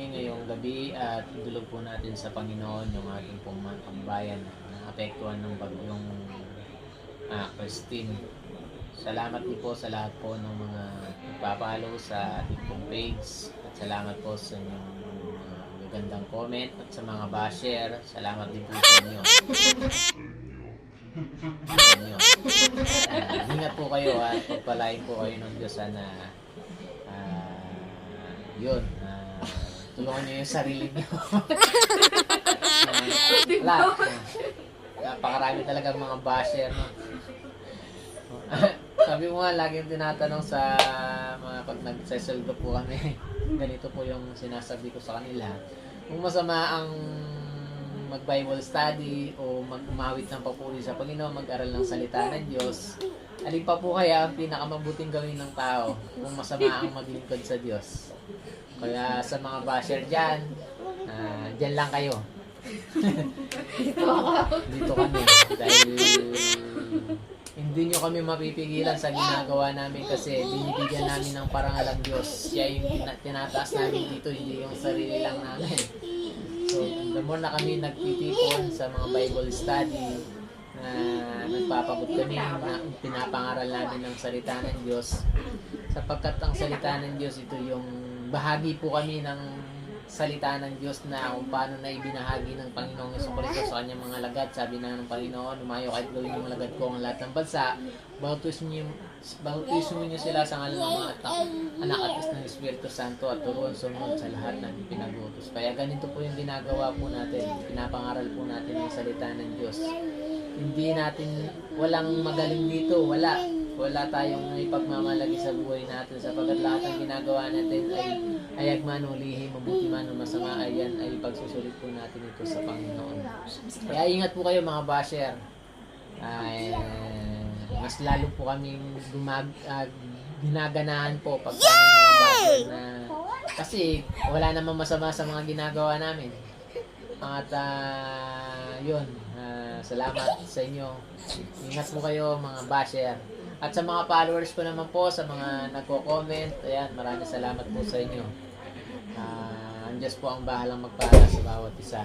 ngayong gabi at idulog po natin sa Panginoon yung ating pong mga kabayan na apektuhan ng bagyong ah, Christine. Salamat din po sa lahat po ng mga nagpapalo sa ating pong page at salamat po sa inyong mga magagandang comment at sa mga basher. Salamat din po sa inyo. Inyo. Ah, ingat po kayo at pagpalain po kayo ng Diyos sana ah, yun ah, tulungan niyo yung sarili niyo. Ah, Wala. Napakarami talaga mga basher. No? Sabi mo nga, laging tinatanong sa mga pag nagseseldo po kami, ganito po yung sinasabi ko sa kanila. Kung masama ang mag-Bible study o mag-umawit ng papuri sa Panginoon, mag-aral ng salita ng Diyos, alin pa po kaya ang pinakamabuting gawin ng tao kung masama ang maglingkod sa Diyos? Kaya sa mga basher dyan, ah, dyan lang kayo. Dito kami. Dahil hindi nyo kami mapipigilan sa ginagawa namin kasi binibigyan namin ng parangal ang Diyos. Siya yung tina- tinataas namin dito, hindi yung sarili lang namin. So, the more na kami nagtitipon sa mga Bible study, na nagpapabot kami na pinapangaral namin ng salita ng Diyos sapagkat ang salita ng Diyos ito yung bahagi po kami ng salita ng Diyos na kung paano na ibinahagi ng Panginoong Yeso Cristo sa kanyang mga lagad. Sabi na ng Panginoon, lumayo kahit gawin yung lagad ko ang lahat ng bansa. Bautis niyo, bautis niyo sila sa ngalan ng mga anak, anak at ng Espiritu Santo at turuan sumunod sa lahat ng ipinagutos. Kaya ganito po yung ginagawa po natin. Pinapangaral po natin ang salita ng Diyos. Hindi natin, walang magaling dito, wala. Wala tayong ipagmamalagi sa buhay natin sapagkat lahat ng ginagawa natin ay ayag man o lihim, mabuti man o masama ay yan ay pagsusulit po natin ito sa Panginoon. Kaya ingat po kayo mga basher. Ay, mas lalo po kaming gumag, ah, ginaganahan po pag kami mga basher na kasi wala namang masama sa mga ginagawa namin. At ah, yun, ah, salamat sa inyo. Ingat po kayo mga basher. At sa mga followers ko naman po, sa mga nagko-comment, ayan, maraming salamat po sa inyo. Ah, ang Diyos po ang bahalang magpala sa bawat isa.